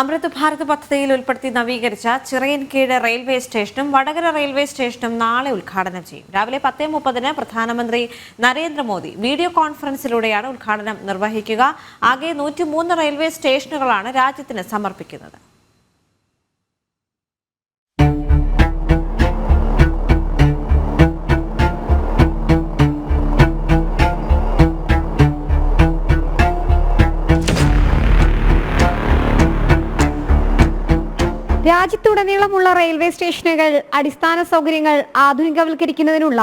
അമൃത് ഭാരത് പദ്ധതിയിൽ ഉൾപ്പെടുത്തി നവീകരിച്ച ചിറയൻകീഴ് റെയിൽവേ സ്റ്റേഷനും വടകര റെയിൽവേ സ്റ്റേഷനും നാളെ ഉദ്ഘാടനം ചെയ്യും. രാവിലെ പത്തേ മുപ്പതിന് പ്രധാനമന്ത്രി നരേന്ദ്രമോദി വീഡിയോ കോൺഫറൻസിലൂടെയാണ് ഉദ്ഘാടനം നിർവഹിക്കുക. ആകെ നൂറ്റിമൂന്ന് റെയിൽവേ സ്റ്റേഷനുകളാണ് രാജ്യത്തിന് സമർപ്പിക്കുന്നത്. രാജ്യത്തുടനീളമുള്ള റെയിൽവേ സ്റ്റേഷനുകൾ അടിസ്ഥാന സൗകര്യങ്ങൾ ആധുനികവൽക്കരിക്കുന്നതിനുള്ള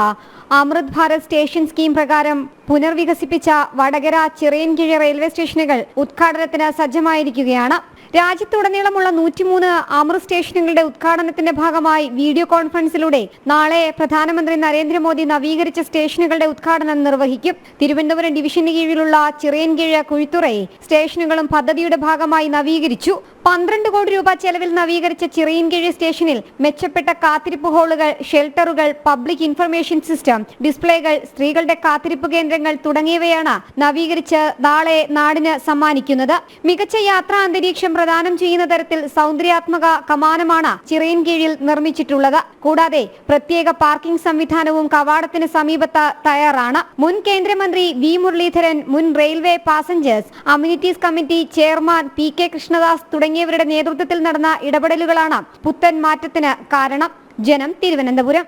അമൃത് ഭാരത് സ്റ്റേഷൻ സ്കീം പ്രകാരം പുനർവികസിപ്പിച്ച വടകര ചിറയൻകിഴി റെയിൽവേ സ്റ്റേഷനുകൾ ഉദ്ഘാടനത്തിന് സജ്ജമായിരിക്കുകയാണ്. രാജ്യത്തുടനീളമുള്ള നൂറ്റിമൂന്ന് അമൃത് സ്റ്റേഷനുകളുടെ ഉദ്ഘാടനത്തിന്റെ ഭാഗമായി വീഡിയോ കോൺഫറൻസിലൂടെ നാളെ പ്രധാനമന്ത്രി നരേന്ദ്രമോദി നവീകരിച്ച സ്റ്റേഷനുകളുടെ ഉദ്ഘാടനം നിർവഹിക്കും. തിരുവനന്തപുരം ഡിവിഷന് കീഴിലുള്ള ചിറയൻകീഴ് കുഴിത്തുറയെ സ്റ്റേഷനുകളും പദ്ധതിയുടെ ഭാഗമായി നവീകരിച്ചു. പന്ത്രണ്ട് കോടി രൂപ ചെലവിൽ നവീകരിച്ച ചിറയൻകീഴ് സ്റ്റേഷനിൽ മെച്ചപ്പെട്ട കാത്തിരിപ്പ് ഹാളുകൾ ഷെൽട്ടറുകൾ പബ്ലിക് ഇൻഫർമേഷൻ സിസ്റ്റം ഡിസ്പ്ലേകൾ സ്ത്രീകളുടെ കാത്തിരിപ്പ് കേന്ദ്രങ്ങൾ തുടങ്ങിയവയാണ് നവീകരിച്ച് നാളെ നാടിന് സമ്മാനിക്കുന്നത്. മികച്ച യാത്രാ അന്തരീക്ഷം പ്രദാനം ചെയ്യുന്ന തരത്തിൽ സൗന്ദര്യാത്മക കമാനമാണ് ചിറയിൻ കീഴിൽ നിർമ്മിച്ചിട്ടുള്ളത്. കൂടാതെ പ്രത്യേക പാർക്കിംഗ് സംവിധാനവും കവാടത്തിന് സമീപത്ത് തയ്യാറാണ്. മുൻ കേന്ദ്രമന്ത്രി വി മുരളീധരൻ മുൻ railway passengers amenities committee chairman P K Krishnadas തുടങ്ങിയവരുടെ നേതൃത്വത്തിൽ നടന്ന ഇടപെടലുകളാണ് പുത്തൻ മാറ്റത്തിന് കാരണം. ജനം തിരുവനന്തപുരം.